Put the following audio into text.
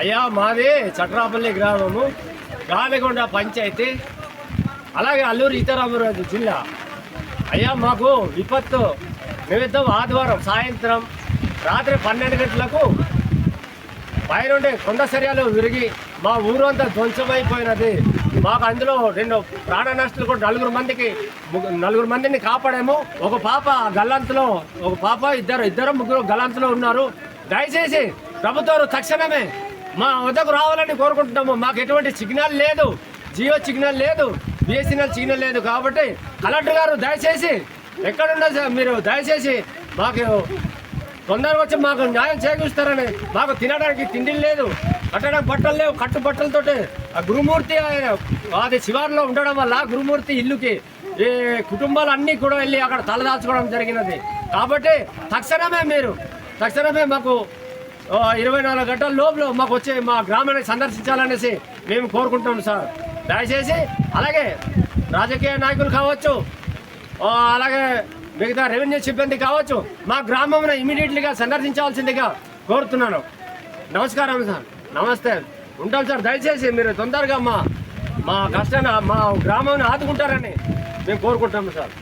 అయ్యా మాది చట్రాపల్లి గ్రామము గాలిగొండ పంచాయతీ అలాగే అల్లూరు సీతారామరాజు జిల్లా. అయ్యా మాకు విపత్తు నిమిత్తం ఆదివారం సాయంత్రం రాత్రి పన్నెండు గంటలకు పైనుండి కొండ చర్యలు విరిగి మా ఊరంతా ధ్వంసమైపోయినది. మాకు అందులో రెండు ప్రాణ నష్టాలు కూడా నలుగురు మందికి నలుగురు మందిని కాపాడాము. ఒక పాప గల్లంతలో ఒక పాప ఇద్దరు ఇద్దరు ముగ్గురు గల్లంతలో ఉన్నారు. దయచేసి ప్రభుత్వం తక్షణమే మా వద్దకు రావాలని కోరుకుంటున్నాము. మాకు ఎటువంటి సిగ్నల్ లేదు. జియో సిగ్నల్ లేదు. బిఎస్ఎన్ఎల్ సిగ్నల్ లేదు కాబట్టి కలెక్టర్ గారు దయచేసి ఎక్కడున్నా సార్ మీరు దయచేసి మాకు తొందరగా వచ్చి మాకు న్యాయం చేకూరుస్తారని మాకు తినడానికి తిండి లేదు కట్టడానికి బట్టలు లేవు కట్టు బట్టలతోటి ఆ గురుమూర్తి అది శివారులో ఉండడం వల్ల గురుమూర్తి ఇల్లుకి ఈ కుటుంబాలన్నీ కూడా వెళ్ళి అక్కడ తలదాల్చుకోవడం జరిగినది. కాబట్టి తక్షణమే మీరు తక్షణమే మాకు ఇరవై నాలుగు గంటల లోపల మాకు వచ్చి మా గ్రామాన్ని సందర్శించాలనేసి మేము కోరుకుంటున్నాం సార్. దయచేసి అలాగే రాజకీయ నాయకులు కావచ్చు అలాగే మిగతా రెవెన్యూ సిబ్బంది కావచ్చు మా గ్రామంను ఇమీడియట్లీగా సందర్శించాల్సిందిగా కోరుతున్నాను. నమస్కారం సార్. నమస్తే. ఉంటాం సార్. దయచేసి మీరు తొందరగా మా మా కష్టాన్ని మా గ్రామాన్ని ఆదుకుంటారని మేము కోరుకుంటాము సార్.